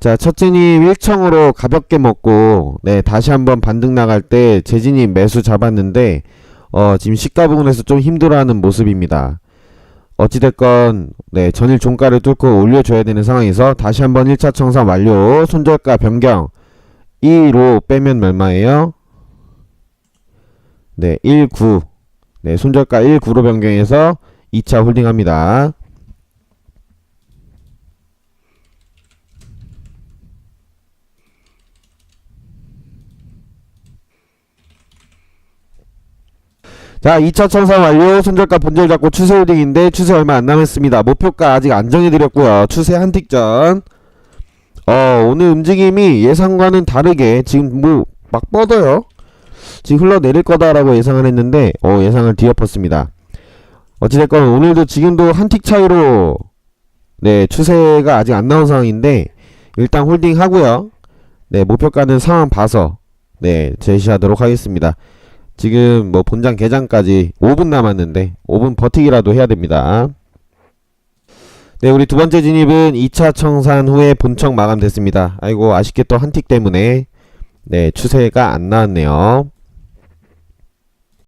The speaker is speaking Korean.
자, 첫째님 1청으로 가볍게 먹고, 네, 다시 한번 반등 나갈 때 재진님 매수 잡았는데, 어, 지금 시가 부분에서 좀 힘들어하는 모습입니다. 어찌됐건, 네, 전일 종가를 뚫고 올려줘야 되는 상황에서 다시 한번 1차 청산 완료, 손절가 변경, 2로 빼면 얼마예요? 네, 19. 네, 손절가 19로 변경해서 2차 홀딩합니다. 자, 2차 청산 완료. 손절가 본절 잡고 추세 홀딩인데 추세 얼마 안 남았습니다. 목표가 아직 안 정해드렸고요. 추세 한 틱전. 어, 오늘 움직임이 예상과는 다르게 지금 뭐 막 뻗어요. 지금 흘러내릴 거다라고 예상을 했는데 어, 예상을 뒤엎었습니다. 어찌됐건 오늘도 지금도 한 틱 차이로 네, 추세가 아직 안 나온 상황인데 일단 홀딩 하고요. 네, 목표가는 상황 봐서 네, 제시하도록 하겠습니다. 지금 뭐 본장 개장까지 5분 남았는데 5분 버티기라도 해야 됩니다. 네, 우리 두 번째 진입은 2차 청산 후에 본청 마감됐습니다. 아이고 아쉽게 또 한틱 때문에 네, 추세가 안 나왔네요.